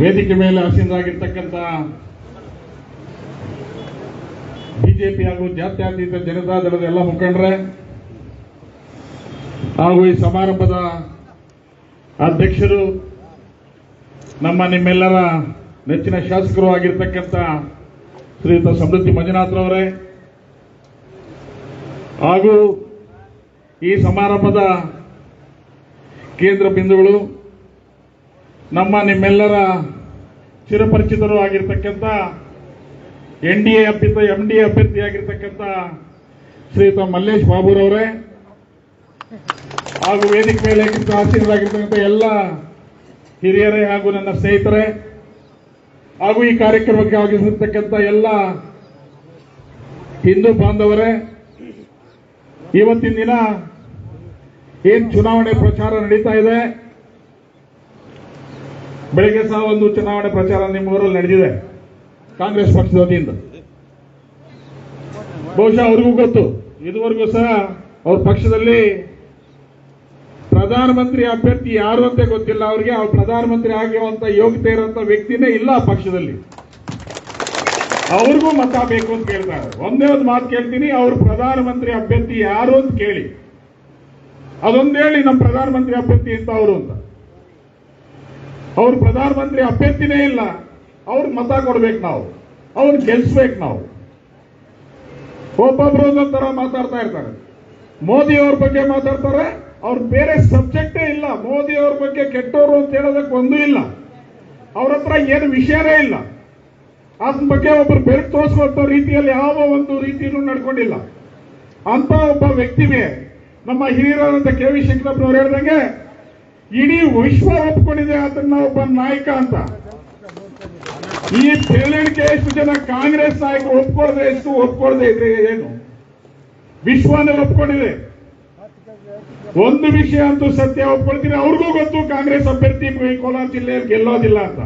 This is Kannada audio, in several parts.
ವೇದಿಕೆ ಮೇಲೆ ಆಸೀನರಾಗಿರ್ತಕ್ಕಂಥ ಬಿಜೆಪಿ ಹಾಗೂ ಜಾತ್ಯತೀತ ಜನತಾ ದಳದ ಎಲ್ಲ ಮುಖಂಡರೇ ಹಾಗೂ ಈ ಸಮಾರಂಭದ ಅಧ್ಯಕ್ಷರು, ನಮ್ಮ ನಿಮ್ಮೆಲ್ಲರ ನೆಚ್ಚಿನ ಶಾಸಕರು ಆಗಿರ್ತಕ್ಕಂಥ ಶ್ರೀಯುತ ಸಮೃದ್ಧಿ ಮಂಜುನಾಥ್ರವರೇ ಹಾಗೂ ಈ ಸಮಾರಂಭದ ಕೇಂದ್ರ ಬಿಂದುಗಳು, ನಮ್ಮ ನಿಮ್ಮೆಲ್ಲರ ಚಿರಪರಿಚಿತರು ಆಗಿರ್ತಕ್ಕಂಥ ಎನ್ ಡಿ ಎ ಅಭ್ಯರ್ಥಿ, ಎಂ ಡಿ ಎ ಅಭ್ಯರ್ಥಿಯಾಗಿರ್ತಕ್ಕಂಥ ಶ್ರೀಯುತ ಮಲ್ಲೇಶ್ ಬಾಬುರವರೇ, ಹಾಗೂ ವೇದಿಕೆ ಮೇಲೆ ಆಸೀನರಾಗಿರ್ತಕ್ಕಂಥ ಎಲ್ಲ ಹಿರಿಯರೇ ಹಾಗೂ ನನ್ನ ಸ್ನೇಹಿತರೇ, ಹಾಗೂ ಈ ಕಾರ್ಯಕ್ರಮಕ್ಕೆ ಆಗಮಿಸಿರ್ತಕ್ಕಂಥ ಎಲ್ಲ ಹಿಂದೂ ಬಾಂಧವರೇ, ಇವತ್ತಿನ ದಿನ ಏನ್ ಚುನಾವಣೆ ಪ್ರಚಾರ ನಡೀತಾ ಇದೆ? ಬೆಳಗ್ಗೆ ಸಹ ಒಂದು ಚುನಾವಣೆ ಪ್ರಚಾರ ನಿಮ್ಮ ಊರಲ್ಲಿ ನಡೆದಿದೆ, ಕಾಂಗ್ರೆಸ್ ಪಕ್ಷದ ವತಿಯಿಂದ. ಬಹುಶಃ ಅವ್ರಿಗೂ ಗೊತ್ತು. ಇದುವರೆಗೂ ಸಹ ಅವ್ರ ಪಕ್ಷದಲ್ಲಿ ಪ್ರಧಾನಮಂತ್ರಿ ಅಭ್ಯರ್ಥಿ ಯಾರು ಅಂತ ಗೊತ್ತಿಲ್ಲ ಅವ್ರಿಗೆ, ಅವ್ರು ಪ್ರಧಾನಮಂತ್ರಿ ಆಗಿರುವಂತ ಯೋಗ್ಯತೆ ಇರುವಂತ ವ್ಯಕ್ತಿನೇ ಇಲ್ಲ ಪಕ್ಷದಲ್ಲಿ. ಅವ್ರಿಗೂ ಮತ ಬೇಕು ಅಂತ ಕೇಳ್ತಾರೆ ಒಂದೇ ಒಂದು ಮಾತು ಕೇಳ್ತೀನಿ, ಅವ್ರು ಪ್ರಧಾನಮಂತ್ರಿ ಅಭ್ಯರ್ಥಿ ಯಾರು ಅಂತ ಕೇಳಿ. ಅದೊಂದು ಹೇಳಿ ನಮ್ಮ ಪ್ರಧಾನಮಂತ್ರಿ ಅಭ್ಯರ್ಥಿ ಅಂತ ಅವರು ಅಂತ. ಅವ್ರು ಪ್ರಧಾನಮಂತ್ರಿ ಅಭ್ಯರ್ಥಿನೇ ಇಲ್ಲ. ಅವ್ರಿಗೆ ಮತ ಕೊಡ್ಬೇಕು ನಾವು. ಅವ್ರು ಗೆಲ್ಸ್ಬೇಕು ನಾವು. ಒಬ್ಬೊಬ್ರು ಒಂದೊಂದು ತರ ಮಾತಾಡ್ತಾ ಇರ್ತಾರೆ. ಮೋದಿ ಅವ್ರ ಬಗ್ಗೆ ಮಾತಾಡ್ತಾರೆ. ಅವ್ರ ಬೇರೆ ಸಬ್ಜೆಕ್ಟೇ ಇಲ್ಲ. ಮೋದಿ ಅವ್ರ ಬಗ್ಗೆ ಕೆಟ್ಟವರು ಅಂತ ಹೇಳೋದಕ್ಕೆ ಒಂದೂ ಇಲ್ಲ. ಅವ್ರ ಹತ್ರ ಏನು ವಿಷಯನೇ ಇಲ್ಲ. ಅದ್ರ ಬಗ್ಗೆ ಒಬ್ಬರು ಬೆರಕು ತೋರಿಸುವಂತ ರೀತಿಯಲ್ಲಿ ಯಾವ ಒಂದು ರೀತಿಯೂ ನಡ್ಕೊಂಡಿಲ್ಲ. ಅಂತ ಒಬ್ಬ ವ್ಯಕ್ತಿಗೆ ನಮ್ಮ ಹಿರಿಯರಾದಂತ ಕೆ ವಿ ಶಂಕರಪ್ಪನವ್ರು ಹೇಳ್ದಂಗೆ, ಇಡೀ ವಿಶ್ವ ಒಪ್ಕೊಂಡಿದೆ ಅದನ್ನ ಒಬ್ಬ ನಾಯಕ ಅಂತ. ಈ ಬೆರಳಿಕೆ ಎಷ್ಟು ಜನ ಕಾಂಗ್ರೆಸ್ ನಾಯಕರು ಒಪ್ಕೊಳ್ಳದೆ ಎಷ್ಟು ಒಪ್ಕೊಳ್ಳದೆ ಇದ್ರೆ ಏನು? ವಿಶ್ವನೇ ಒಪ್ಕೊಂಡಿದೆ. ಒಂದು ವಿಷಯ ಅಂತೂ ಸತ್ಯ, ಒಪ್ಕೊಳ್ತೀನಿ. ಅವ್ರಿಗೂ ಗೊತ್ತು, ಕಾಂಗ್ರೆಸ್ ಅಭ್ಯರ್ಥಿ ಕೋಲಾರ ಜಿಲ್ಲೆಯಲ್ಲಿ ಗೆಲ್ಲೋದಿಲ್ಲ ಅಂತ.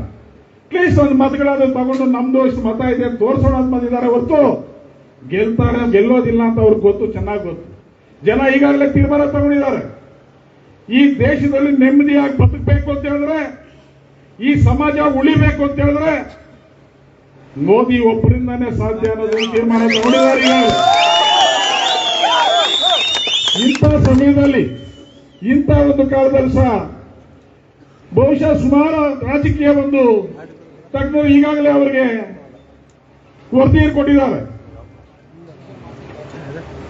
ಪ್ಲೀಸ್ ಒಂದು ಮತಗಳಾದ್ರೂ ತಗೊಂಡು ನಮ್ದು ಇಷ್ಟು ಮತ ಇದೆ ತೋರ್ಸೋಣ ಅಂತ ಬಂದಿದ್ದಾರೆ. ಹೊರತು ಗೆಲ್ತಾರೆ, ಗೆಲ್ಲೋದಿಲ್ಲ ಅಂತ ಅವ್ರಿಗೆ ಗೊತ್ತು, ಚೆನ್ನಾಗಿ ಗೊತ್ತು. ಜನ ಈಗಾಗಲೇ ತೀರ್ಮಾನ ತಗೊಂಡಿದ್ದಾರೆ. ಈ ದೇಶದಲ್ಲಿ ನೆಮ್ಮದಿಯಾಗಿ ಬದುಕಬೇಕು ಅಂತ ಹೇಳಿದ್ರೆ, ಈ ಸಮಾಜ ಉಳಿಬೇಕು ಅಂತ ಹೇಳಿದ್ರೆ, ಮೋದಿ ಒಬ್ಬರಿಂದಾನೇ ಸಾಧ್ಯ ಅನ್ನೋದು ತೀರ್ಮಾನ ತಗೊಂಡಿದ್ದಾರೆ ಇಂಥ ಸಮಯದಲ್ಲಿ, ಇಂಥ ಒಂದು ಕಾಲದಲ್ಲಿ ಸಹ ಬಹುಶಃ ಸುಮಾರು ರಾಜಕೀಯ ಒಂದು ತಜ್ಞರು ಈಗಾಗಲೇ ಅವರಿಗೆ ವರದಿಯನ್ನು ಕೊಟ್ಟಿದ್ದಾರೆ.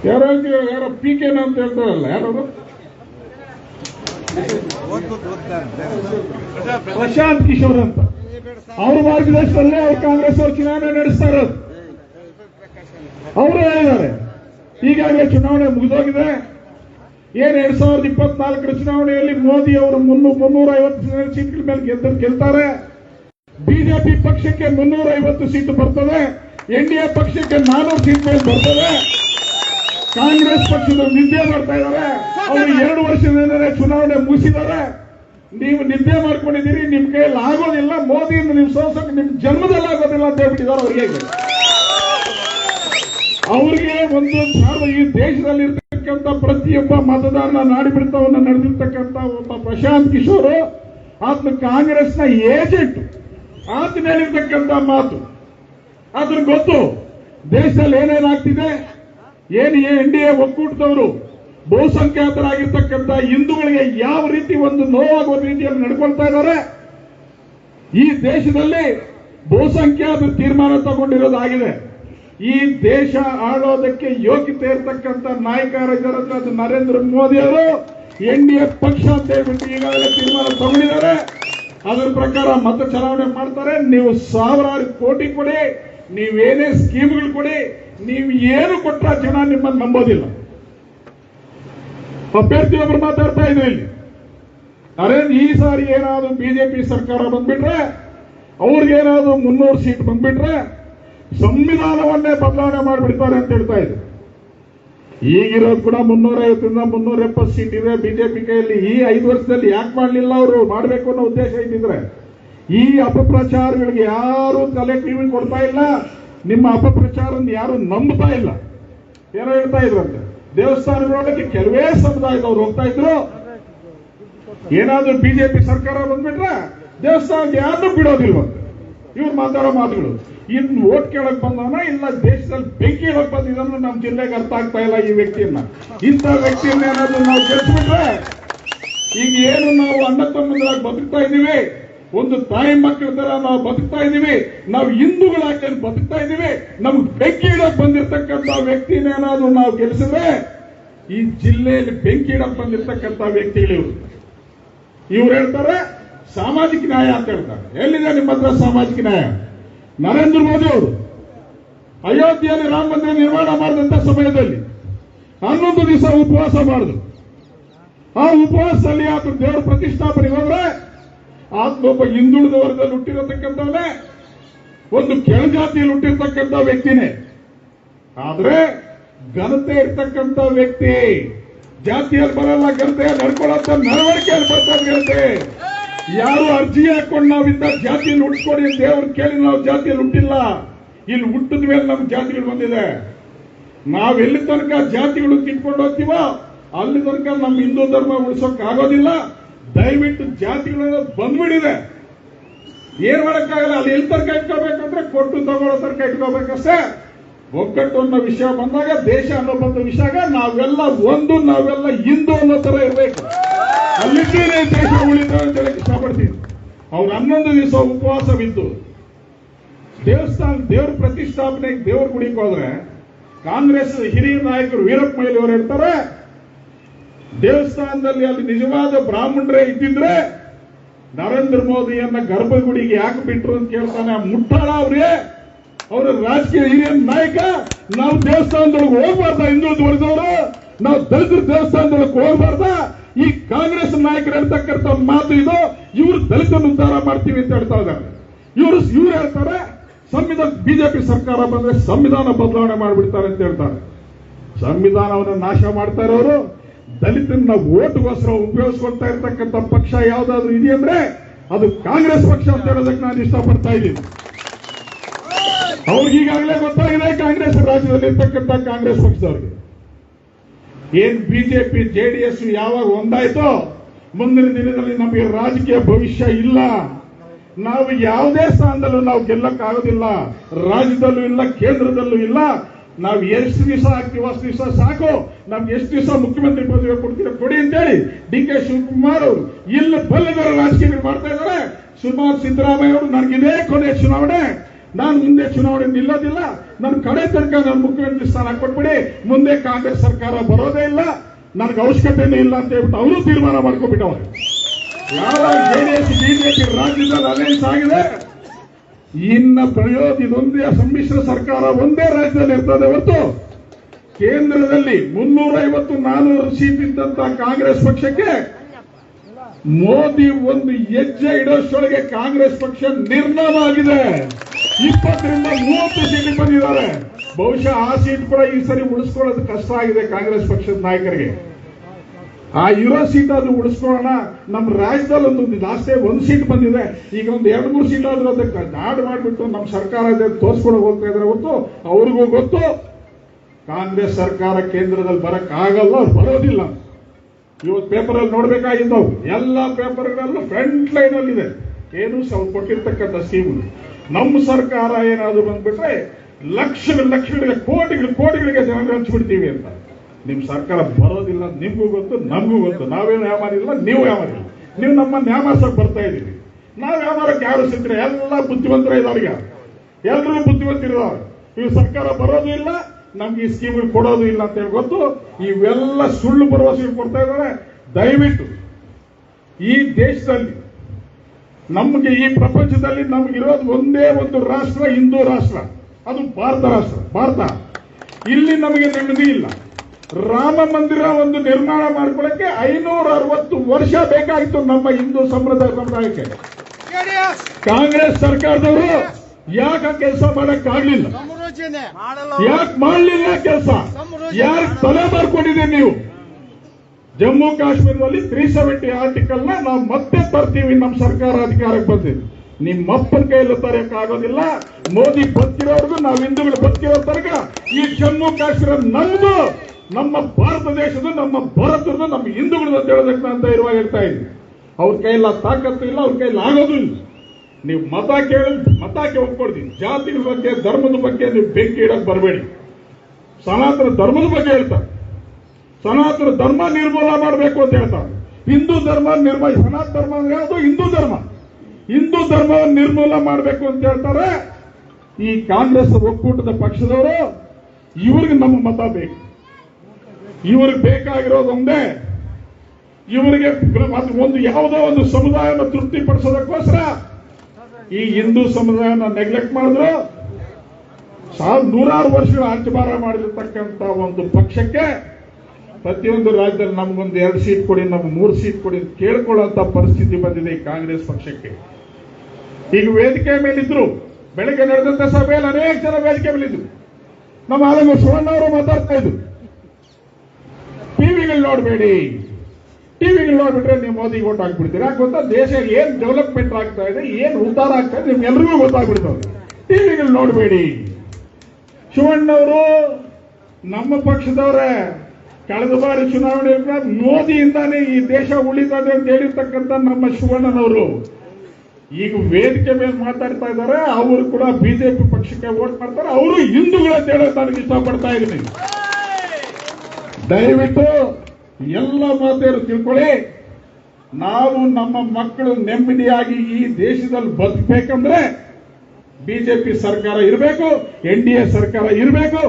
ಯಾರೋ ಯಾರ ಪಿ ಕೆ ಅಂತ ಹೇಳ್ತಾರಲ್ಲ ಯಾರು ಪ್ರಶಾಂತ್ ಕಿಶೋರ್ ಅಂತ. ಅವ್ರ ಮಾರ್ಗದರ್ಶನದಲ್ಲೇ ಅವ್ರು ಕಾಂಗ್ರೆಸ್ ಅವರು ಚುನಾವಣೆ ನಡೆಸ್ತಾ ಇರೋದು. ಅವರು ಹೇಳಿದ್ದಾರೆ. ಈಗಾಗಲೇ ಚುನಾವಣೆ ಮುಗಿದೋಗಿದೆ. ಏನ್ ಎರಡ್ ಸಾವಿರದ ಇಪ್ಪತ್ನಾಲ್ಕರ ಚುನಾವಣೆಯಲ್ಲಿ ಮೋದಿ ಅವರು ಮುನ್ನೂರ ಮುನ್ನೂರ ಐವತ್ತು ಸೀಟ್ಗಳ ಮೇಲೆ ಗೆದ್ದು ಗೆಲ್ತಾರೆ. ಬಿಜೆಪಿ ಪಕ್ಷಕ್ಕೆ ಮುನ್ನೂರ ಐವತ್ತು ಸೀಟು ಬರ್ತದೆ. ಎನ್ ಡಿ ಎ ಪಕ್ಷಕ್ಕೆ ನಾನೂರು ಸೀಟ್ ಮೇಲೆ ಬರ್ತದೆ. ಕಾಂಗ್ರೆಸ್ ಪಕ್ಷದ ನಿದ್ದೆ ಮಾಡ್ತಾ ಇದ್ದಾರೆ ಅವರು ಎರಡು ವರ್ಷದಿಂದ ಚುನಾವಣೆ ಮುಗಿಸಿದ್ದಾರೆ. ನೀವು ನಿದ್ದೆ ಮಾಡ್ಕೊಂಡಿದ್ದೀರಿ ನಿಮ್ ಕೈಯಲ್ಲಿ ಆಗೋದಿಲ್ಲ. ಮೋದಿಯಿಂದ ನೀವು ಸೋಸಕ್ಕೆ ನಿಮ್ ಜನ್ಮದಲ್ಲಿ ಆಗೋದಿಲ್ಲ ಅಂತ ಹೇಳ್ಬಿಟ್ಟಿದ್ದಾರೆ ಅವ್ರಿಗೆ ಅವ್ರಿಗೆ ಒಂದು ಸಾರ್ವ ಈ ದೇಶದಲ್ಲಿ ಇರ್ತಕ್ಕಂಥ ಪ್ರತಿಯೊಬ್ಬ ಮತದಾರನ ನಾಡಿಬಿಡ್ತವನ್ನ ನಡೆದಿರ್ತಕ್ಕಂಥ ಒಬ್ಬ ಪ್ರಶಾಂತ್ ಕಿಶೋರ್ ಆತನ ಕಾಂಗ್ರೆಸ್ನ ಏಜೆಂಟ್ ಆತನ ಹೇಳಿರ್ತಕ್ಕಂಥ ಮಾತು. ಅದ್ರ ಗೊತ್ತು ದೇಶದಲ್ಲಿ ಏನೇನಾಗ್ತಿದೆ? ಏನು ಎನ್ ಡಿ ಎ ಒಕ್ಕೂಟದವರು ಬಹುಸಂಖ್ಯಾತರಾಗಿರ್ತಕ್ಕಂಥ ಹಿಂದೂಗಳಿಗೆ ಯಾವ ರೀತಿ ಒಂದು ನೋವಾಗುವ ರೀತಿಯಲ್ಲಿ ನಡ್ಕೊಳ್ತಾ ಇದ್ದಾರೆ, ಈ ದೇಶದಲ್ಲಿ ಬಹುಸಂಖ್ಯಾತ ತೀರ್ಮಾನ ತಗೊಂಡಿರೋದಾಗಿದೆ. ಈ ದೇಶ ಆಳೋದಕ್ಕೆ ಯೋಗ್ಯತೆ ಇರತಕ್ಕಂಥ ನಾಯಕರಿದ್ದಾರೆ ಅದು ನರೇಂದ್ರ ಮೋದಿ ಅವರು ಎನ್ ಡಿ ಎ ಪಕ್ಷ ಅಂತ ಹೇಳ್ಬಿಟ್ಟು ಈಗಾಗಲೇ ತೀರ್ಮಾನ ತಗೊಂಡಿದ್ದಾರೆ. ಅದರ ಪ್ರಕಾರ ಮತ ಚಲಾವಣೆ ಮಾಡ್ತಾರೆ. ನೀವು ಸಾವಿರಾರು ಕೋಟಿ ಕೊಡಿ, ನೀವೇನೇ ಸ್ಕೀಮ್ಗಳು ಕೊಡಿ ನೀವು ಏನು ಕೊಟ್ಟ ಜನ ನಿಮ್ಮನ್ನು ನಂಬೋದಿಲ್ಲ. ಅಭ್ಯರ್ಥಿಯೊಬ್ರು ಮಾತಾಡ್ತಾ ಇದ್ರು ಇಲ್ಲಿ. ನರೇಂದ್ರ, ಈ ಸಾರಿ ಏನಾದ್ರು ಬಿಜೆಪಿ ಸರ್ಕಾರ ಬಂದ್ಬಿಟ್ರೆ ಅವ್ರಿಗೇನಾದ್ರು ಮುನ್ನೂರು ಸೀಟ್ ಬಂದ್ಬಿಟ್ರೆ, ಸಂವಿಧಾನವನ್ನೇ ಬದಲಾವಣೆ ಮಾಡಿಬಿಡ್ತಾರೆ ಅಂತ ಹೇಳ್ತಾ ಇದ್ರು. ಈಗಿರೋದು ಕೂಡ ಮುನ್ನೂರ ಐವತ್ತರಿಂದ ಮುನ್ನೂರ ಎಪ್ಪತ್ತು ಸೀಟ್ ಇದೆ ಬಿಜೆಪಿ ಕೈಯಲ್ಲಿ. ಈ ಐದು ವರ್ಷದಲ್ಲಿ ಯಾಕೆ ಮಾಡಲಿಲ್ಲ ಅವರು? ಮಾಡಬೇಕು ಅನ್ನೋ ಉದ್ದೇಶ ಇದ್ದಿದ್ರೆ. ಈ ಅಪಪ್ರಚಾರಗಳಿಗೆ ಯಾರು ತಲೆ ಕಿವಿ ಕೊಡ್ತಾ ಇಲ್ಲ. ನಿಮ್ಮ ಅಪಪ್ರಚಾರ ಯಾರು ನಂಬ್ತಾ ಇಲ್ಲ. ಏನೋ ಹೇಳ್ತಾ ಇದ್ರಂತೆ. ದೇವಸ್ಥಾನಗಳೊಳಗೆ ಕೆಲವೇ ಸಮುದಾಯದವ್ರು ಹೋಗ್ತಾ ಇದ್ರು. ಏನಾದ್ರೂ ಬಿಜೆಪಿ ಸರ್ಕಾರ ಬಂದ್ಬಿಟ್ರೆ ದೇವಸ್ಥಾನಕ್ಕೆ ಯಾರನ್ನೂ ಬಿಡೋದಿಲ್ವಂತೆ. ಇವ್ರು ಮಾತಾಡೋ ಮಾತುಗಳು. ಇನ್ನು ಓಟ್ ಕೇಳಕ್ ಬಂದವನ ಇಲ್ಲ ದೇಶದಲ್ಲಿ ಬೆಂಕಿ ಇಡಕ್ ಬಂದಿದ್ದಾನು ನಮ್ಮ ಜಿಲ್ಲೆಗೆ ಅರ್ಥ ಆಗ್ತಾ ಇಲ್ಲ ಈ ವ್ಯಕ್ತಿಯನ್ನ. ಇಂಥ ವ್ಯಕ್ತಿಯನ್ನ ಏನಾದ್ರು ನಾವು ಗೆಲ್ಸ್ಬಿಟ್ರೆ ಈಗ ಏನು ನಾವು ಅಣ್ಣ ತಮ್ಮಂದ್ರಾಗಿ ಬದುಕ್ತಾ ಇದೀವಿ ಒಂದು ತಾಯಿ ಮಕ್ಕಳ ತರ ನಾವು ಬದುಕ್ತಾ ಇದ್ದೀವಿ. ನಾವು ಹಿಂದೂಗಳಾಗಿ ಬದುಕ್ತಾ ಇದ್ದೀವಿ. ನಮ್ಗೆ ಬೆಂಕಿ ಇಡಕ್ ಬಂದಿರ್ತಕ್ಕಂಥ ವ್ಯಕ್ತಿನೇನಾದ್ರೂ ನಾವು ಗೆಲ್ಲಿಸಿದ್ರೆ ಈ ಜಿಲ್ಲೆಯಲ್ಲಿ ಬೆಂಕಿ ಇಡಕ್ ಬಂದಿರ್ತಕ್ಕಂಥ ವ್ಯಕ್ತಿಗಳು ಇವರು. ಇವ್ರು ಹೇಳ್ತಾರೆ, ಸಾಮಾಜಿಕ ನ್ಯಾಯ ಅಂತ ಹೇಳ್ತಾರೆ. ಎಲ್ಲಿದೆ ನಿಮ್ಮ ಹತ್ರ ಸಾಮಾಜಿಕ ನ್ಯಾಯ? ನರೇಂದ್ರ ಮೋದಿ ಅವರು. ಅಯೋಧ್ಯೆಯಲ್ಲಿ ರಾಮ ಮಂದಿರ ನಿರ್ಮಾಣ ಮಾಡಿದಂತ ಸಮಯದಲ್ಲಿ ಹನ್ನೊಂದು ದಿವಸ ಉಪವಾಸ ಮಾಡಿದ್ರು. ಆ ಉಪವಾಸದಲ್ಲಿ ಆತ ದೇವರ ಪ್ರತಿಷ್ಠಾಪನೆಗೆ ಹೋದ್ರೆ ಆತ್ಮ ಒಬ್ಬ ಹಿಂದುಳಿದ ವರ್ಗದಲ್ಲಿ ಹುಟ್ಟಿರತಕ್ಕಂಥವೇ ಒಂದು ಕೆಳಜಾತಿಯಲ್ಲಿ ಹುಟ್ಟಿರ್ತಕ್ಕಂಥ ವ್ಯಕ್ತಿನೇ. ಆದ್ರೆ ಘನತೆ ಇರ್ತಕ್ಕಂಥ ವ್ಯಕ್ತಿ, ಜಾತಿಯಲ್ಲಿ ಬರಲ್ಲ ಘನತೆ, ನಡ್ಕೊಳ್ಳೋಂಥ ನಡವಳಿಕೆಯಲ್ಲಿ ಬರ್ತಾರೆ ಘನತೆ. ಯಾರು ಅರ್ಜಿ ಹಾಕೊಂಡು ನಾವಿದ್ದ ಜಾತಿಯಲ್ಲಿ ಹುಟ್ಕೊಡಿ ದೇವ್ರು ಕೇಳಿ ನಾವು ಜಾತಿಯಲ್ಲಿ ಹುಟ್ಟಿಲ್ಲ. ಇಲ್ಲಿ ಹುಟ್ಟಿದ ಮೇಲೆ ನಮ್ಗೆ ಜಾತಿಗಳು ಬಂದಿದೆ. ನಾವೆಲ್ಲಿ ತನಕ ಜಾತಿಗಳು ತಿನ್ಕೊಂಡು ಹೋಗ್ತೀವೋ, ಅಲ್ಲಿ ತನಕ ನಮ್ಮ ಹಿಂದೂ ಧರ್ಮ ಉಳಿಸೋಕ್ ಆಗೋದಿಲ್ಲ ದಯವಿಟ್ಟು ಜಾತಿಗಳೆಲ್ಲ ಬಂದ್ಬಿಡಿದೆ. ಏನ್ ಮಾಡಕ್ಕಾಗಲ್ಲ, ಅಲ್ಲಿ ಎಲ್ಲಿ ತರ್ಕ ಇಟ್ಕೋಬೇಕಂದ್ರೆ ಕೊಟ್ಟು ತಗೊಳ್ಳೋ ತರ್ಕ ಇಟ್ಕೋಬೇಕಷ್ಟೇ ಒಗ್ಗಟ್ಟು ಅನ್ನೋ ವಿಷಯ ಬಂದಾಗ, ದೇಶ ಅನ್ನೋ ಬಂದ ವಿಷಯ ನಾವೆಲ್ಲ ಒಂದು, ನಾವೆಲ್ಲ ಹಿಂದೂ ಅನ್ನೋ ತರ ಇರಬೇಕು. ಅಲ್ಲಿದ್ದೇನೆ ದೇಶ ಉಳಿದ ಅಂತ ಹೇಳಕ್ ಇಷ್ಟಪಡ್ತೀನಿ. ಅವ್ರು ಹನ್ನೊಂದು ದಿವಸ ಉಪವಾಸವಿದ್ದು. ದೇವಸ್ಥಾನ, ದೇವ್ರ ಪ್ರತಿಷ್ಠಾಪನೆಗೆ ದೇವ್ರ ಗುಡಿಗೆ ಕಾಂಗ್ರೆಸ್ ಹಿರಿಯ ನಾಯಕರು ವೀರಪ್ಪ ಮೊಯ್ಲಿ ಅವರು ಹೇಳ್ತಾರೆ ದೇವಸ್ಥಾನದಲ್ಲಿ ಅಲ್ಲಿ ನಿಜವಾದ ಬ್ರಾಹ್ಮಣರೇ ಇದ್ದಿದ್ರೆ ನರೇಂದ್ರ ಮೋದಿಯನ್ನ ಗರ್ಭಗುಡಿಗೆ ಯಾಕೆ ಬಿಟ್ರು ಅಂತ ಕೇಳ್ತಾನೆ ಮುಟ್ಟಾಳ ಅವ್ರಿಗೆ ಅವರ ರಾಜಕೀಯ ಹಿರಿಯ ನಾಯಕ, ನಾವು ದೇವಸ್ಥಾನದೊಳಗೆ ಹೋಗ್ಬಾರ್ದ ಹಿಂದುಳಿದ ವರ್ಗದವರು. ನಾವು ದಲಿತರ ದೇವಸ್ಥಾನದೊಳಗೆ ಹೋಗ್ಬಾರ್ದ. ಈ ಕಾಂಗ್ರೆಸ್ ನಾಯಕರು ಹೇಳ್ತಕ್ಕಂಥ ಮಾತು ಇದು. ಇವರು ದಲಿತನ ಉದ್ಧಾರ ಮಾಡ್ತೀವಿ ಅಂತ ಹೇಳ್ತಾ ಇದ್ದಾರೆ. ಇವರು, ಇವ್ರು ಹೇಳ್ತಾರೆ, ಸಂವಿಧಾನ, ಬಿಜೆಪಿ ಸರ್ಕಾರ ಬಂದ್ರೆ ಸಂವಿಧಾನ ಬದಲಾವಣೆ ಮಾಡಿಬಿಡ್ತಾರೆ ಅಂತ ಹೇಳ್ತಾರೆ. ಸಂವಿಧಾನವನ್ನು ನಾಶ ಮಾಡ್ತಾ ಇರೋರು ದಲಿತರನ್ನ ಓಟ್ಗೋಸ್ಕರ ಉಪಯೋಗಿಸ್ಕೊಳ್ತಾ ಇರ್ತಕ್ಕಂಥ ಪಕ್ಷ ಯಾವ್ದಾದ್ರು ಇದೆಯಂದ್ರೆ ಅದು ಕಾಂಗ್ರೆಸ್ ಪಕ್ಷ ಅಂತ ಹೇಳೋದಕ್ಕೆ ನಾನು ಇಷ್ಟಪಡ್ತಾ ಇದ್ದೀನಿ. ಅವ್ರಿಗೆ ಈಗಾಗಲೇ ಗೊತ್ತಾಗಿದೆ ಕಾಂಗ್ರೆಸ್ ರಾಜ್ಯದಲ್ಲಿ ಇರ್ತಕ್ಕಂಥ ಕಾಂಗ್ರೆಸ್ ಪಕ್ಷದವ್ರಿಗೆ. ಏನ್ ಬಿಜೆಪಿ, ಜೆಡಿಎಸ್ ಯಾವಾಗ ಒಂದಾಯ್ತೋ ಮುಂದಿನ ದಿನದಲ್ಲಿ ನಮಗೆ ರಾಜಕೀಯ ಭವಿಷ್ಯ ಇಲ್ಲ. ನಾವು ಯಾವುದೇ ಸ್ಥಾನದಲ್ಲೂ ನಾವು ಗೆಲ್ಲಕ್ಕಾಗೋದಿಲ್ಲ. ರಾಜ್ಯದಲ್ಲೂ ಇಲ್ಲ, ಕೇಂದ್ರದಲ್ಲೂ ಇಲ್ಲ. ನಾವು ಎಷ್ಟು ದಿವಸ ಆಗ್ತೀವಿ ಅಷ್ಟು ದಿವಸ ಸಾಕು. ನಮ್ಗೆ ಎಷ್ಟು ದಿವಸ ಮುಖ್ಯಮಂತ್ರಿ ಪದವಿ ಕೊಡ್ತೀರಾ ಕೊಡಿ ಅಂತೇಳಿ ಡಿ ಕೆ ಶಿವಕುಮಾರ್ ಅವರು ಇಲ್ಲಿ ಬಲ್ಲದರ ರಾಜಕೀಯ ಮಾಡ್ತಾ ಇದ್ದಾರೆ. ಸುಮಾರು ಸಿದ್ದರಾಮಯ್ಯ ಅವರು ನನಗಿದೇ ಕೊನೆ ಚುನಾವಣೆ. ನಾನು ಮುಂದೆ ಚುನಾವಣೆ ನಿಲ್ಲೋದಿಲ್ಲ. ನನ್ನ ಕಡೆ ತನಕ ನಾನು ಮುಖ್ಯಮಂತ್ರಿ ಸ್ಥಾನ ಕೊಟ್ಬಿಡಿ. ಮುಂದೆ ಕಾಂಗ್ರೆಸ್ ಸರ್ಕಾರ ಬರೋದೇ ಇಲ್ಲ. ನನಗೆ ಅವಶ್ಯಕತೆನೇ ಇಲ್ಲ ಅಂತ ಹೇಳ್ಬಿಟ್ಟು ಅವರು ತೀರ್ಮಾನ ಮಾಡ್ಕೊಬಿಟ್ಟವ್ರು. ಯಾವ ಜೆಡಿಎಸ್ ಬಿಜೆಪಿ ರಾಜ್ಯದಲ್ಲಿ ಅಲೈನ್ಸ್ ಆಗಿದೆ. ಇನ್ನ ಪ್ರಯೋಜನ ಇದೊಂದೇ ಸಮ್ಮಿಶ್ರ ಸರ್ಕಾರ ಒಂದೇ ರಾಜ್ಯದಲ್ಲಿ ಇರ್ತದೆ ಹೊರತು ಕೇಂದ್ರದಲ್ಲಿ ಮುನ್ನೂರ ಐವತ್ತು ನಾನೂರು ಸೀಟ್ ಇದ್ದಂತ ಕಾಂಗ್ರೆಸ್ ಪಕ್ಷಕ್ಕೆ ಮೋದಿ ಒಂದು ಹೆಜ್ಜೆ ಇಡೋಷ್ಟೊಳಗೆ ಕಾಂಗ್ರೆಸ್ ಪಕ್ಷ ನಿರ್ನಾಮ ಆಗಿದೆ. ಇಪ್ಪತ್ತರಿಂದ ಮೂವತ್ತು ಸೀಟ್ ಬಂದಿದ್ದಾರೆ. ಬಹುಶಃ ಆ ಸೀಟ್ ಕೂಡ ಈ ಸರಿ ಉಳಿಸ್ಕೊಳ್ಳೋದು ಕಷ್ಟ ಆಗಿದೆ ಕಾಂಗ್ರೆಸ್ ಪಕ್ಷದ ನಾಯಕರಿಗೆ. ಆ ಇರೋ ಸೀಟ್ ಆದ್ರೂ ಉಳಿಸ್ಕೊಳ್ಳೋಣ. ನಮ್ಮ ರಾಜ್ಯದಲ್ಲಿ ಒಂದು ಲಾಸ್ಟ್ ಒಂದು ಸೀಟ್ ಬಂದಿದೆ. ಈಗ ಒಂದು ಎರಡು, ಮೂರು ಸೀಟ್ ಆದ್ರೂ ಅದಕ್ಕೆ ದಾಡ್ ಮಾಡಿಬಿಟ್ಟು ನಮ್ಮ ಸರ್ಕಾರ ಇದೆ ತೋರಿಸ್ಕೊಂಡು ಹೋಗ್ತಾ ಇದ್ರೆ ಗೊತ್ತು ಅವ್ರಿಗೂ ಗೊತ್ತು. ಕಾಂಗ್ರೆಸ್ ಸರ್ಕಾರ ಕೇಂದ್ರದಲ್ಲಿ ಬರೋಕ್ಕಾಗಲ್ಲ, ಅವ್ರು ಬರೋದಿಲ್ಲ. ಇವತ್ತು ಪೇಪರ್ ಅಲ್ಲಿ ನೋಡ್ಬೇಕಾಗಿದ್ದವು. ಎಲ್ಲ ಪೇಪರ್ಗಳಲ್ಲೂ ಫ್ರಂಟ್ ಲೈನ್ ಅಲ್ಲಿ ಇದೆ ಏನು ಅವ್ರು ಕೊಟ್ಟಿರ್ತಕ್ಕಂಥ ಸ್ಕೀಮ್ಗಳು ನಮ್ಮ ಸರ್ಕಾರ ಏನಾದರೂ ಬಂದ್ಬಿಟ್ರೆ ಲಕ್ಷಗಳ ಲಕ್ಷಗಳಿಗೆ, ಕೋಟಿಗಳು, ಕೋಟಿಗಳಿಗೆ ಜನಗಳು ಹಂಚ್ಬಿಡ್ತೀವಿ ಅಂತ. ನಿಮ್ ಸರ್ಕಾರ ಬರೋದಿಲ್ಲ, ನಿಮಗೂ ಗೊತ್ತು, ನಮಗೂ ಗೊತ್ತು. ನಾವೇನು ಯಾಮಾರಿಲ್ಲ ನೀವು ಯಾಮಾರಿಲ್ಲ ನೀವು ನಮ್ಮ ನ್ಯಾಮಾಸಕ್ಕೆ ಬರ್ತಾ ಇದ್ದೀವಿ ನಾವು ವ್ಯಾಪಾರಕ್ಕೆ ಯಾರು ಸಿಕ್ಕರೆ ಎಲ್ಲ ಬುದ್ಧಿವಂತರ ಇದಾವ್ರೀಗ ಎಲ್ಲರೂ ಬುದ್ಧಿವಂತಿರೋರು ನೀವು ಸರ್ಕಾರ ಬರೋದು ಇಲ್ಲ, ನಮ್ಗೆ ಈ ಸ್ಕೀಮ್ ಕೊಡೋದು ಇಲ್ಲ ಅಂತ ಹೇಳಿ ಗೊತ್ತು. ಇವೆಲ್ಲ ಸುಳ್ಳು ಭರವಸೆ ಕೊಡ್ತಾ ಇದ್ದಾರೆ. ದಯವಿಟ್ಟು ಈ ದೇಶದಲ್ಲಿ, ನಮಗೆ ಈ ಪ್ರಪಂಚದಲ್ಲಿ ನಮಗಿರೋದು ಒಂದೇ ಒಂದು ರಾಷ್ಟ್ರ, ಹಿಂದೂ ರಾಷ್ಟ್ರ. ಅದು ಭಾರತ ರಾಷ್ಟ್ರ, ಭಾರತ. ಇಲ್ಲಿ ನಮಗೆ ನೆಮ್ಮದಿ ಇಲ್ಲ. ರಾಮ ಮಂದಿರ ಒಂದು ನಿರ್ಮಾಣ ಮಾಡ್ಕೊಳ್ಳಕ್ಕೆ ಐನೂರ ಅರವತ್ತು ವರ್ಷ ಬೇಕಾಗಿತ್ತು ನಮ್ಮ ಹಿಂದೂ ಸಂಪ್ರದಾಯ ಸಮುದಾಯಕ್ಕೆ ಕಾಂಗ್ರೆಸ್ ಸರ್ಕಾರದವರು ಯಾಕೆ ಕೆಲಸ ಮಾಡಕ್ ಆಗ್ಲಿಲ್ಲ? ಸಂರೋಚನೆ ಯಾಕೆ ಮಾಡಲಿಲ್ಲ ಕೆಲಸ? ಯಾರು ತಲೆ ಮಾಡ್ಕೊಂಡಿದೆ ನೀವು? ಜಮ್ಮು ಕಾಶ್ಮೀರದಲ್ಲಿ ತ್ರೀ ಸೆವೆಂಟಿ ಆರ್ಟಿಕಲ್ನ ನಾವು ಮತ್ತೆ ತರ್ತೀವಿ ನಮ್ಮ ಸರ್ಕಾರ ಅಧಿಕಾರಕ್ಕೆ ಬಂದಿದೆ ನಿಮ್ಮ ಅಪ್ಪನ ಕೈಯಲ್ಲಿ ತರಕ್ ಆಗೋದಿಲ್ಲ. ಮೋದಿ ಬದುಕಿರೋರ್ಗು ನಾವು ಹಿಂದೂಗಳು ಬದುಕಿರೋ ತನಕ ಈ ಜಮ್ಮು ಕಾಶ್ಮೀರ ನಮ್ದು. ನಮ್ಮ ಭಾರತ ದೇಶದ ನಮ್ಮ ಭಾರತದ ನಮ್ಮ ಹಿಂದೂಗಳದ್ದು ಅಂತ ಹೇಳೋದಕ್ಕೆ ನಾನು ಧೈರ್ಯವಾಗಿ ಹೇಳ್ತಾ ಇದ್ದೀನಿ ಅವ್ರ ಕೈಯಲ್ಲಿ ತಾಕತ್ತು ಇಲ್ಲ, ಅವ್ರ ಕೈಯಲ್ಲಿ ಆಗೋದು ಇಲ್ಲ. ನೀವು ಮತ ಕೇಳಿ, ಮತಕ್ಕೆ ಕೇಳ್ಕೊಡ್ತೀನಿ ಜಾತಿಗಳ ಬಗ್ಗೆ, ಧರ್ಮದ ಬಗ್ಗೆ ನೀವು ಬೆಂಕಿ ಇಡಕ್ಕೆ ಬರಬೇಡಿ. ಸನಾತನ ಧರ್ಮದ ಬಗ್ಗೆ ಹೇಳ್ತಾರೆ. ಸನಾತನ ಧರ್ಮ ನಿರ್ಮೂಲ ಮಾಡಬೇಕು ಅಂತ ಹೇಳ್ತಾರೆ. ಹಿಂದೂ ಧರ್ಮ ನಿರ್ಮ ಸನಾತನ ಧರ್ಮ ಅಂದ್ರೆ ಹಿಂದೂ ಧರ್ಮ. ಹಿಂದೂ ಧರ್ಮವನ್ನು ನಿರ್ಮೂಲ ಮಾಡಬೇಕು ಅಂತ ಹೇಳ್ತಾರೆ. ಈ ಕಾಂಗ್ರೆಸ್ ಒಕ್ಕೂಟದ ಪಕ್ಷದವರು, ಇವ್ರಿಗೆ ನಮ್ಮ ಮತ ಬೇಕು. ಇವ್ರಿಗೆ ಬೇಕಾಗಿರೋದೊಂದೇ ಇವರಿಗೆ ಒಂದು ಯಾವುದೋ ಒಂದು ಸಮುದಾಯವನ್ನು ತೃಪ್ತಿಪಡಿಸೋದಕ್ಕೋಸ್ಕರ ಈ ಹಿಂದೂ ಸಮುದಾಯನ ನೆಗ್ಲೆಕ್ಟ್ ಮಾಡಿದ್ರು. ಸಾವಿರ ನೂರಾರು ವರ್ಷಗಳ ಅರ್ಚಭಾರ ಮಾಡಿರ್ತಕ್ಕಂಥ ಒಂದು ಪಕ್ಷಕ್ಕೆ ಪ್ರತಿಯೊಂದು ರಾಜ್ಯದಲ್ಲಿ ನಮಗೊಂದು ಎರಡು ಸೀಟ್ ಕೊಡಿ, ನಮ್ಗೆ ಮೂರು ಸೀಟ್ ಕೊಡಿ ಕೇಳ್ಕೊಳ್ಳೋಂಥ ಪರಿಸ್ಥಿತಿ ಬಂದಿದೆ ಈ ಕಾಂಗ್ರೆಸ್ ಪಕ್ಷಕ್ಕೆ. ಈಗ ವೇದಿಕೆ ಮೇಲಿದ್ರು. ಬೆಳಗ್ಗೆ ನಡೆದಂತ ಸಭೆಯಲ್ಲಿ ಅನೇಕ ಜನ ವೇದಿಕೆ ಮೇಲಿದ್ರು. ನಮ್ಮ ಆಲಮ ಸುವರ್ಣ ಅವರು ಮಾತಾಡ್ತಾ ಇದ್ರು. ಟಿವಿಗಳು ನೋಡಬೇಡಿ. ಟಿವಿಗಳು ನೋಡ್ಬಿಟ್ರೆ ನೀವು ಮೋದಿ ಓಟ್ ಯಾಕೆ ಗೊತ್ತಾ? ದೇಶ ಏನ್ ಡೆವಲಪ್ಮೆಂಟ್ ಆಗ್ತಾ ಇದೆ, ಏನ್ ಉದ್ಧಾರ ಆಗ್ತಾ ಇದೆ, ನಿಮ್ಗೆಲ್ರಿಗೂ ಗೊತ್ತಾಗ್ಬಿಡ್ತದೆ ಟಿವಿಗಳು ನೋಡಬೇಡಿ. ಶಿವಣ್ಣವರು ನಮ್ಮ ಪಕ್ಷದವರೇ, ಕಳೆದ ಬಾರಿ ಚುನಾವಣೆ ಮೋದಿಯಿಂದಾನೇ ಈ ದೇಶ ಉಳಿತದೆ ಅಂತ ಹೇಳಿರ್ತಕ್ಕಂಥ ನಮ್ಮ ಶಿವಣ್ಣನವರು. ಈಗ ವೇದಿಕೆ ಮೇಲೆ ಮಾತಾಡ್ತಾ ಇದ್ದಾರೆ, ಅವರು ಕೂಡ ಬಿಜೆಪಿ ಪಕ್ಷಕ್ಕೆ ವೋಟ್ ಮಾಡ್ತಾರೆ. ಅವರು ಹಿಂದೂಗಳು ಹೇಳೋದು ನನಗೆ ಇಷ್ಟಪಡ್ತಾ ಇದ್ದೀನಿ. ದಯವಿಟ್ಟು ಎಲ್ಲ ಮಾತೆಯರು ತಿಳ್ಕೊಳ್ಳಿ? ನಾವು ನಮ್ಮ ಮಕ್ಕಳು ನೆಮ್ಮದಿಯಾಗಿ ಈ ದೇಶದಲ್ಲಿ ಬದುಕಬೇಕಂದ್ರೆ ಬಿಜೆಪಿ ಸರ್ಕಾರ ಇರಬೇಕು ಎನ್ ಡಿ ಎ ಸರ್ಕಾರ ಇರಬೇಕು,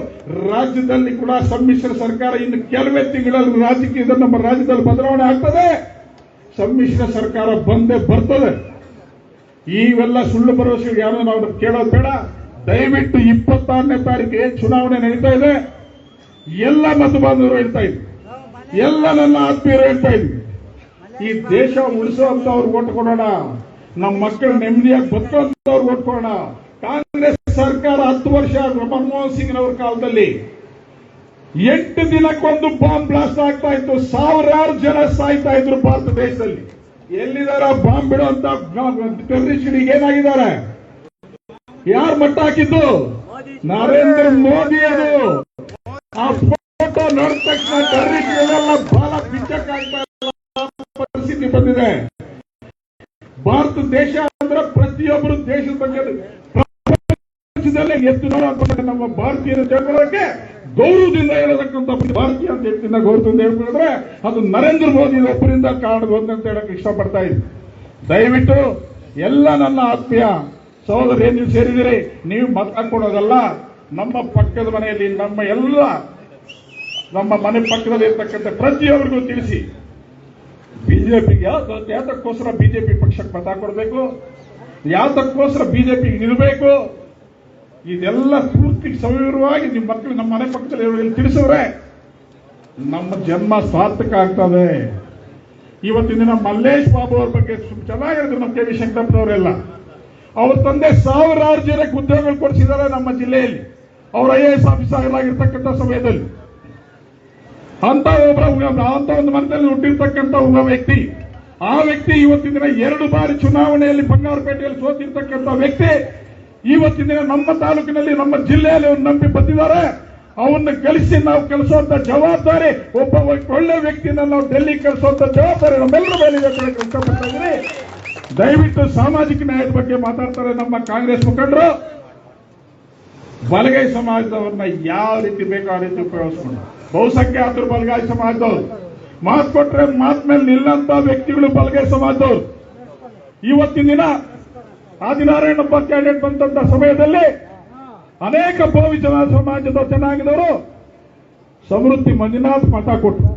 ರಾಜ್ಯದಲ್ಲಿ ಕೂಡ ಸಮ್ಮಿಶ್ರ ಸರ್ಕಾರ ಇನ್ನು ಕೆಲವೇ ತಿಂಗಳಲ್ಲಿ ರಾಜಕೀಯದ ನಮ್ಮ ರಾಜ್ಯದಲ್ಲಿ ಬದಲಾವಣೆ ಆಗ್ತದೆ. ಸಮ್ಮಿಶ್ರ ಸರ್ಕಾರ ಬಂದೇ ಬರ್ತದೆ. ಇವೆಲ್ಲ ಸುಳ್ಳು ಭರವಸೆ ಯಾರು ನಾವು ಕೇಳೋದು ಬೇಡ. ದಯವಿಟ್ಟು ಇಪ್ಪತ್ತಾರನೇ ತಾರೀಕಿಗೆ ಚುನಾವಣೆ ನಡೀತಾ ಇದೆ. ಎಲ್ಲ ಮತಬಾಂಧವರು ಹೇಳ್ತಾ ಇದ್ರು. ಎಲ್ಲ ನನ್ನ ಆತ್ಮೀಯರು ಹೇಳ್ತಾ ಇದ್ವಿ ಈ ದೇಶ ಉಳಿಸುವಂತವ್ರು ಓಟ್ ಕೊಡೋಣ. ನಮ್ಮ ಮಕ್ಕಳು ನೆಮ್ಮದಿಯಾಗಿ ಬದುಕುವಂತವ್ರು ಓಟ್ ಕೊಡೋಣ. ಕಾಂಗ್ರೆಸ್ ಸರ್ಕಾರ ಹತ್ತು ವರ್ಷ ಮನಮೋಹನ್ ಸಿಂಗ್ ಅವ್ರ ಕಾಲದಲ್ಲಿ ಎಂಟು ದಿನಕ್ಕೊಂದು ಬಾಂಬ್ ಬ್ಲಾಸ್ಟ್ ಆಗ್ತಾ ಇತ್ತು. ಸಾವಿರಾರು ಜನ ಸಾಯ್ತಾ ಇದ್ರು ಭಾರತ ದೇಶದಲ್ಲಿ. ಎಲ್ಲಿದಾರ ಬಾಂಬ್ ಬಿಡುವಂತ ಟೆರರಿಸ್ಟ್ಗಳಿಗೆ ಏನಾಗಿದ್ದಾರೆ? ಯಾರು ಮಟ್ಟ ಹಾಕಿದ್ದು? ನರೇಂದ್ರ ಮೋದಿ ಅದು. ನೋಡಿದ ತಕ್ಷಣ ಟೆರರಿಸ್ಟ್ಗಳೆಲ್ಲ ಬಹಳ ಪರಿಸ್ಥಿತಿ ಬಂದಿದೆ. ಭಾರತ ದೇಶ ಅಂದ್ರೆ ಪ್ರತಿಯೊಬ್ಬರು ದೇಶದ ಬಗ್ಗೆ ಪ್ರಪಂಚದಲ್ಲೇ ಎತ್ತು ನೋಡುವಂತ ನಮ್ಮ ಭಾರತೀಯರು ತಿಳ್ಕೊಳ್ಳೋಕೆ ಗೌರವದಿಂದ ಹೇಳತಕ್ಕಂಥ ಭಾರತೀಯ ಅಂತ ಹೇಳ್ತಿದ್ದ ಗೌರವದಿಂದ ಹೇಳ್ಕೊಂಡ್ರೆ ಅದು ನರೇಂದ್ರ ಮೋದಿ ಒಬ್ಬರಿಂದ ಕಾಣಬಹುದು ಅಂತ ಹೇಳಕ್ ಇಷ್ಟಪಡ್ತಾ ಇದ್ದೀನಿ ದಯವಿಟ್ಟು ಎಲ್ಲ ನನ್ನ ಆತ್ಮೀಯ ಸಹೋದರ, ನೀವು ಸೇರಿದಿರಿ ನೀವು ಮತ ಹಾಕೊಡೋದಲ್ಲ ನಮ್ಮ ಪಕ್ಕದ ಮನೆಯಲ್ಲಿ ನಮ್ಮ ಎಲ್ಲ ನಮ್ಮ ಮನೆ ಪಕ್ಕದಲ್ಲಿ ಇರ್ತಕ್ಕಂಥ ಪ್ರತಿಯೊಬ್ಬರಿಗೂ ತಿಳಿಸಿ. ಬಿಜೆಪಿಗೆ ಯಾತಕ್ಕೋಸ್ಕರ ಬಿಜೆಪಿ ಪಕ್ಷಕ್ಕೆ ಮತ ಕೊಡಬೇಕು? ಯಾತಕ್ಕೋಸ್ಕರ ಬಿಜೆಪಿ ನಿಲ್ಲಬೇಕು ಇದೆಲ್ಲ ಪೂರ್ತಿ ಸವಿವರವಾಗಿ ನಿಮ್ಮ ಮಕ್ಕಳು ನಮ್ಮ ಮನೆ ಪಕ್ಕದಲ್ಲಿ ತಿಳಿಸಿದ್ರೆ ನಮ್ಮ ಜನ್ಮ ಸಾರ್ಥಕ ಆಗ್ತದೆ. ಇವತ್ತಿನ ದಿನ ಮಲ್ಲೇಶ್ ಬಾಬು ಅವ್ರ ಬಗ್ಗೆ ಚೆನ್ನಾಗಿರೋದು ಚೆನ್ನಾಗಿ ನಮ್ಮ ಕೆ ವಿ ಶಂಕರಪ್ಪನವರೆಲ್ಲ. ಅವ್ರ ತಂದೆ ಸಾವಿರಾರು ಜನಕ್ಕೆ ಉದ್ಯೋಗ ಕೊಡಿಸಿದ್ದಾರೆ ನಮ್ಮ ಜಿಲ್ಲೆಯಲ್ಲಿ. ಅವ್ರ ಐ ಎ ಎಸ್ ಆಫೀಸರ್ ಆಗಿರ್ತಕ್ಕಂಥ ಸಮಯದಲ್ಲಿ. ಅಂತ ಒಬ್ಬ ಅಂತ ಒಂದು ಮನದಲ್ಲಿ ಹುಟ್ಟಿರ್ತಕ್ಕಂಥ ಒಬ್ಬ ವ್ಯಕ್ತಿ. ಆ ವ್ಯಕ್ತಿ ಇವತ್ತಿನ ದಿನ ಎರಡು ಬಾರಿ ಚುನಾವಣೆಯಲ್ಲಿ ಬಂಗಾರಪೇಟೆಯಲ್ಲಿ ಸೋತಿರ್ತಕ್ಕಂಥ ವ್ಯಕ್ತಿ. ಇವತ್ತಿನ ದಿನ ನಮ್ಮ ತಾಲೂಕಿನಲ್ಲಿ, ನಮ್ಮ ಜಿಲ್ಲೆಯಲ್ಲಿ ಅವ್ರು ನಂಬಿ ಬಂದಿದ್ದಾರೆ. ಅವನ್ನ ಕಳಿಸಿ ನಾವು ಕಳಿಸುವಂತ ಜವಾಬ್ದಾರಿ ಒಬ್ಬ ಒಳ್ಳೆ ವ್ಯಕ್ತಿನ ನಾವು ಡೆಲ್ಲಿ ಕಳಿಸುವಂತ ಜವಾಬ್ದಾರಿ ನಮ್ಮೆಲ್ಲರ ಮೇಲೆ ಇಷ್ಟಪಡ್ತಾ ಇದ್ದೀನಿ. ದಯವಿಟ್ಟು ಸಾಮಾಜಿಕ ನ್ಯಾಯದ ಬಗ್ಗೆ ಮಾತಾಡ್ತಾರೆ ನಮ್ಮ ಕಾಂಗ್ರೆಸ್ ಮುಖಂಡರು. ಬಲಗೈ ಸಮಾಜದವ್ರನ್ನ ಯಾವ ರೀತಿ ಬೇಕೋ ಆ ರೀತಿ ಉಪಯೋಗಿಸ್ಕೊಂಡು. ಬಹುಸಂಖ್ಯಾತರು ಬಲಗಾಯಿ ಸಮಾಜದವ್ರು. ಮಾತು ಕೊಟ್ರೆ ಮಾತ್ ಮೇಲೆ ನಿಲ್ಲಂತ ವ್ಯಕ್ತಿಗಳು ಬಲಗೈ ಸಮಾಜದವ್ರು. ಇವತ್ತಿನ ದಿನ ಆದಿನಾರಾಯಣಪ್ಪ ಕ್ಯಾಂಡಿಡೇಟ್ ಬಂದಂತ ಸಮಯದಲ್ಲಿ ಅನೇಕ ಬಹುಜನ ಸಮಾಜದ ಚೆನ್ನಾಗಿದವರು ಸಮೃದ್ಧಿ ಮಂಜುನಾಥ್ ಮಠ ಕೊಟ್ಟರು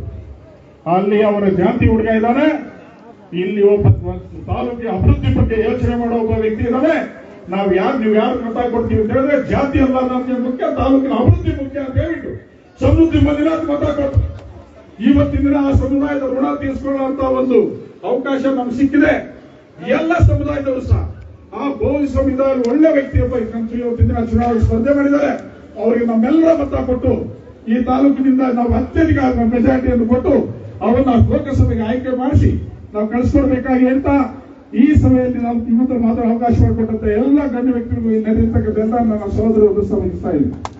ಅಲ್ಲಿ ಅವರ ಜಾತಿ ಹುಡುಗ ಇದ್ದಾನೆ. ಇಲ್ಲಿ ಒಬ್ಬ ತಾಲೂಕಿನ ಅಭಿವೃದ್ಧಿ ಬಗ್ಗೆ ಯೋಚನೆ ಮಾಡೋ ಒಬ್ಬ ವ್ಯಕ್ತಿ ಇದ್ದಾನೆ. ನಾವು ಯಾರು ನೀವು ಯಾರು ಮತ ಕೊಡ್ತೀವಿ ಅಂತ ಹೇಳಿದ್ರೆ ಜಾತಿ ಅಲ್ಲ ನಮಗೆ ಮುಖ್ಯ, ತಾಲೂಕಿನ ಅಭಿವೃದ್ಧಿ ಮುಖ್ಯ ಅಂತ ಹೇಳಿಟ್ಟು ಸಮೃದ್ಧಿ ಮಂಜುನಾಥ್ ಮತ ಕೊಟ್ಟು ಇವತ್ತಿನ ದಿನ ಆ ಸಮುದಾಯದ ಋಣ ತೀರಿಸಿಕೊಳ್ಳುವಂತ ಒಂದು ಅವಕಾಶ ನಮ್ಗೆ ಸಿಕ್ಕಿದೆ. ಎಲ್ಲ ಸಮುದಾಯದವರು ಸಹ. ಆ ಬಹು ಸಂವಿಧಾನ ಒಳ್ಳೆ ವ್ಯಕ್ತಿಯೊಬ್ಬ ಇವತ್ತಿನ ದಿನ ಚುನಾವಣೆ ಸ್ಪರ್ಧೆ ಮಾಡಿದ್ದಾರೆ. ಅವರಿಗೆ ನಮ್ಮೆಲ್ಲರ ಮತ ಕೊಟ್ಟು ಈ ತಾಲೂಕಿನಿಂದ ನಾವು ಅತ್ಯಧಿಕ ಮೆಜಾರಿಟಿಯನ್ನು ಕೊಟ್ಟು ಅವರನ್ನ ಲೋಕಸಭೆಗೆ ಆಯ್ಕೆ ಮಾಡಿಸಿ ನಾವು ಕಳಿಸ್ಕೊಡ್ಬೇಕಾಗಿ ಅಂತ ಈ ಸಭೆಯಲ್ಲಿ ನಾವು ನಿಮ್ಮ ಹತ್ರ ಅವಕಾಶ ಮಾಡಿಕೊಟ್ಟಂತ ಎಲ್ಲ ಗಣ್ಯ ವ್ಯಕ್ತಿಗಳಿಗೂ ಇಲ್ಲಿ ನಡೆದಿರ್ತಕ್ಕಂಥ ಎಲ್ಲ ನನ್ನ ಸಹೋದರರು ಸಮಿಸ್ತಾ ಇದ್ದೀನಿ